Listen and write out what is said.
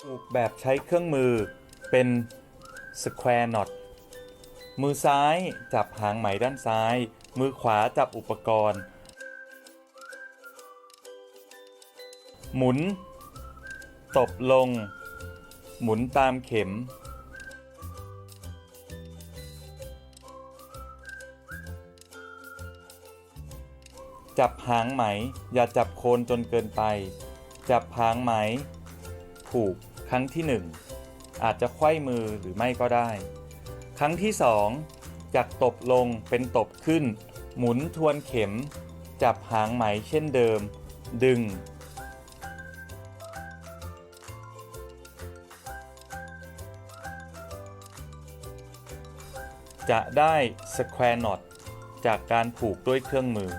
ผูกแบบใช้เครื่องมือเป็น square knot มือซ้ายจับหางไหมด้านซ้าย มือขวาจับอุปกรณ์ หมุน ตบลง หมุนตามเข็ม จับหางไหม อย่าจับโคนจนเกินไป จับหางไหม ผูก ครั้งที่หนึ่งอาจจะไขว้มือหรือไม่ก็ได้ ครั้งที่สองจากตบลงเป็นตบขึ้น หมุนทวนเข็ม จับหางไหมเช่นเดิม ดึง จะได้ square knot จากการผูกด้วยเครื่องมือ